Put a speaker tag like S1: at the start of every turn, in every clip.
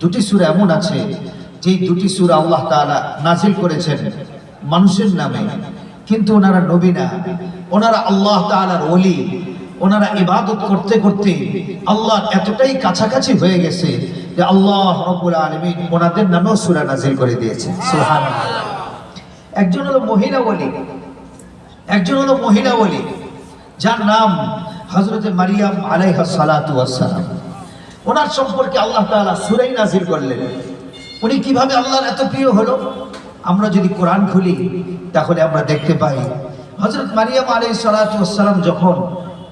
S1: দুটি সুর এমন আছে যে দুটি সুর আল্লাহ তাআলা নাজিল করেছেন মানুষের নামে। কিন্তু ওনারা নবী না। ওনারা আল্লাহ তাআলার অলি ওনারা ইবাদত করতে করতে আল্লাহ এতটাই কাছাকাছি হয়ে গেছে যে আল্লাহ রব্বুল আলামিন ওনাদের নামেও সূরা নাজিল করে দিয়েছে সুবহানাল্লাহ। একজন হলো মহিলা ওলি। একজন হলো মহিলা ওলি, যার নাম হজরতে মারিয়াম আলাইহা সালাতু ওয়াসসালাম ওনার সম্পর্কে আল্লাহ তালা সুরাই নাজির করলেন। উনি কীভাবে আল্লাহর এত প্রিয় হলো? আমরা যদি কোরআন খুলি, তাহলে আমরা দেখতে পাই হজরত মারিয়াম আলী সালাতাম যখন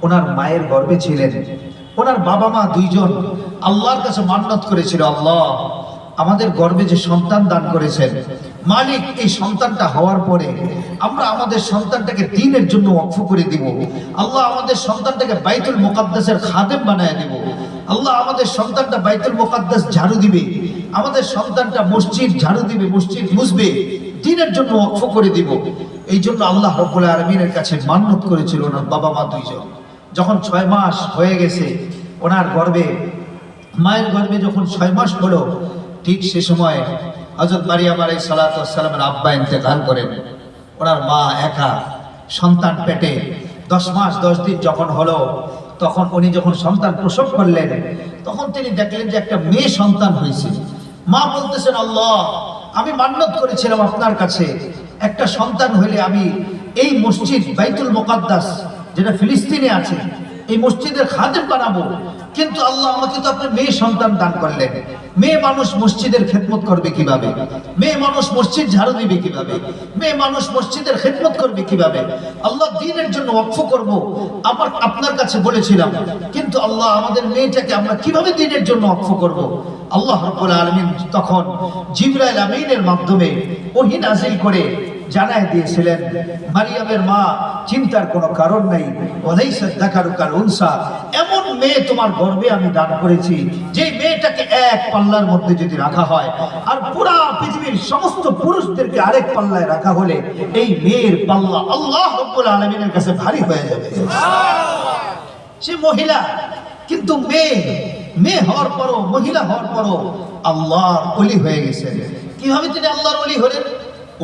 S1: ওনার মায়ের গর্বে ছিলেন, ওনার বাবা মা দুইজন আল্লাহর কাছে মান্নত করেছিল, আল্লাহ আমাদের গর্বে যে সন্তান দান করেছেন, মালিক এই সন্তানটা হওয়ার পরে আমরা আমাদের সন্তানটাকে দিনের জন্য অক্ষ করে দিব। আল্লাহ আমাদের সন্তানটাকে বাইতুল মোকাদ্দাসের খাদেম বানায় দিব। আল্লাহ আমাদের সন্তানটা বাইতুল মোকাদ্দাস ঝাড়ু দিবে। আমাদের সন্তানটা মসজিদ ঝাড়ু দিবে, মসজিদ মুসবে দিনের জন্য অক্ষ করে দিব। এই জন্য আল্লাহ রব্বুল আলমিনের কাছে মান্যত করেছিল ওনার বাবা মা দুইজন। যখন ছয় মাস হয়ে গেছে, ওনার গর্বে, মায়ের গর্ভে যখন ছয় মাস হলো ঠিক সে সময় হজরত মারিয়াম আলাই সালাতামের আব্বা ইন্তেকাল করেন। ওনার মা একা, সন্তান পেটে। দশ মাস, দশ দিন যখন হলো, তখন উনি যখন সন্তান প্রসব করলেন, তখন তিনি দেখলেন যে একটা মেয়ে সন্তান হয়েছে। মা বলতেছেন, আল্লাহ, আমি মান্যত করেছিলাম আপনার কাছে। একটা সন্তান হইলে আমি এই মসজিদ বাইতুল মোকাদ্দাস, যেটা ফিলিস্তিনে আছে, এই মসজিদের খাদেম বানাবো। কিন্তু আল্লাহ আমাকে তো আপনার মেয়ে সন্তান দান করলেন। মেয়ে মানুষ মসজিদের খেদমত করবে কীভাবে? মেয়ে মানুষ মসজিদ ঝাড়ু দিবে কীভাবে? মেয়ে মানুষ মসজিদের খেদমত করবে কীভাবে? আল্লাহ দিনের জন্য অক্ষ করব, আমার আপনার কাছে বলেছিলাম। কিন্তু আল্লাহ আমাদের মেয়েটাকে আমরা কীভাবে দিনের জন্য অক্ষ করব? আল্লাহ রব্বুল আলমিন তখন জিবরাইল আমিনের মাধ্যমে ওহি নাজিল করে জানায় দিয়েছিলেন, মারিয়ামের মা, চিন্তার কোনো কারণ নেই। নাই ওলাইসা দেখারুকার উনসা। এমন মেয়ে তোমার গর্বে আমি দান করেছি যে মেয়েটাকে এক পাল্লার মধ্যে যদি রাখা হয়, আর পুরা পৃথিবীর সমস্ত পুরুষদেরকে আরেক পাল্লায় রাখা হলে এই মেয়ের পাল্লা আল্লাহ রব্বুল আলমিনের কাছে ভারী হয়ে যাবে। সে মহিলা, কিন্তু মেয়ে মেয়ে হওয়ার পরও, মহিলা হওয়ার পরও আল্লাহর অলি হয়ে গেছে। কীভাবে তিনি আল্লাহর অলি হলেন?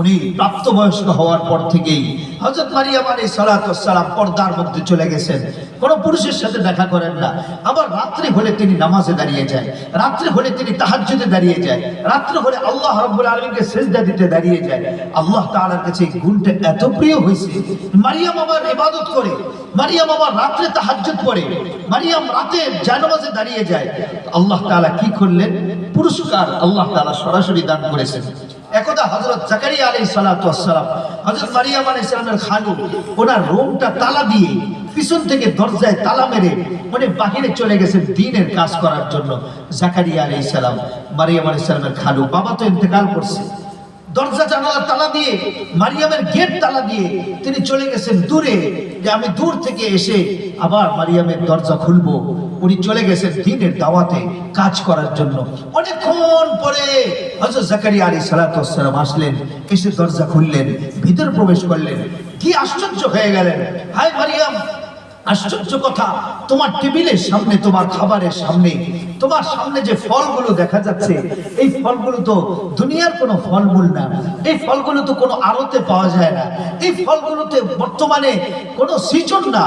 S1: উনি প্রাপ্তবয়স্ক হওয়ার পর থেকেই হজরত মারিয়াম আলী সালাতাম পর্দার মধ্যে চলে গেছেন। কোনো পুরুষের সাথে দেখা করেন না। আবার রাত্রে হলে তিনি নামাজে দাঁড়িয়ে যায়। রাত্রে হলে তিনি তাহাজ্জুদে দাঁড়িয়ে যায়। রাত্রে হলে আল্লাহ রব্বুল আলমীকে সেজদা দিতে দাঁড়িয়ে যায়। আল্লাহ তাআলার কাছে এই গুণটা এত প্রিয় হয়েছে। মারিয়াম আবার ইবাদত করে। মারিয়াম আবার রাত্রে তাহাজ্জুদ পড়ে। মারিয়াম রাতে জানামাজে দাঁড়িয়ে যায়। আল্লাহ তাআলা কি করলেন? পুরস্কার আল্লাহ তাআলা সরাসরি দান করেছেন। একদা হজরত জাকারিয়া আলাই সালাতাম হজরত মারিয়াম আলাই সালামের খানু, ওনার রোমটা তালা দিয়ে পিছন থেকে দরজায় তালা মেরে উনি বাহিরে চলে গেছেন দিনের কাজ করার জন্য। জাকারিয়া আলাই সালাম, মারিয়াম আলাই সালামের খানু, বাবা তো ইন্তেকাল করছে। দরজা জানালা তালা দিয়ে, মারিয়ামের গেট তালা দিয়ে তিনি চলে গেছেন দূরে। যে আমি দূর থেকে এসে আবার মারিয়ামের দরজা খুলবো। উনি চলে গেছেন দিনের দাওয়াতে কাজ করার জন্য। অনেকক্ষণ পরে হজরত জাকারিয়া আলী সালাতাম আসলেন, এসে দরজা খুললেন, ভিতরে প্রবেশ করলেন। কি আশ্চর্য হয়ে গেলেন। হায় মারিয়াম! আশ্চর্য কথা, তোমার টেবিলের সামনে, তোমার খাবারের সামনে, তোমার সামনে যে ফলগুলো দেখা যাচ্ছে, এই ফলগুলো তো দুনিয়ার কোনো ফলমূল না। এই ফলগুলো তো কোনো আড়তে পাওয়া যায় না। এই ফলগুলোতে বর্তমানে কোনো সিজন না।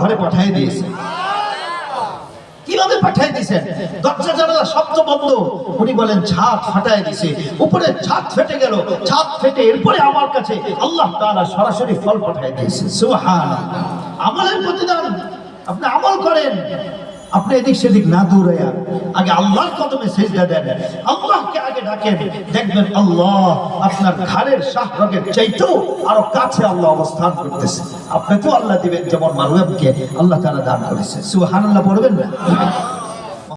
S1: ঘরে পাঠিয়ে দিয়েছে। কীভাবে পাঠিয়ে দিয়েছেন দরজা জানালা শব্দ বন্ধ। উনি বলেন, ছাদ ফাটায় দিছে উপরে ছাদ ফেটে গেল। ছাদ ফেটে এরপরে আমার কাছে আল্লাহ তাআলা সরাসরি ফল পাঠিয়ে দিয়েছে। সুবহানাল্লাহ। আমলের প্রতিদান। আপনি আমল করেন। আপনি এদিক সেদিক না দৌড়াইয়া আগে আল্লাহর কদমে সেজদা দেন। আল্লাহকে আগে ডাকেন। দেখবেন আল্লাহ আপনার ঘাড়ের শাহরগের চাইতেও আরও কাছে আল্লাহ অবস্থান করতেছে। তো আল্লাহ দিবেন, যেমন মারুয়ামকে আল্লাহ তারা দান করেছে। সুবহানাল্লাহ, পড়বেন না?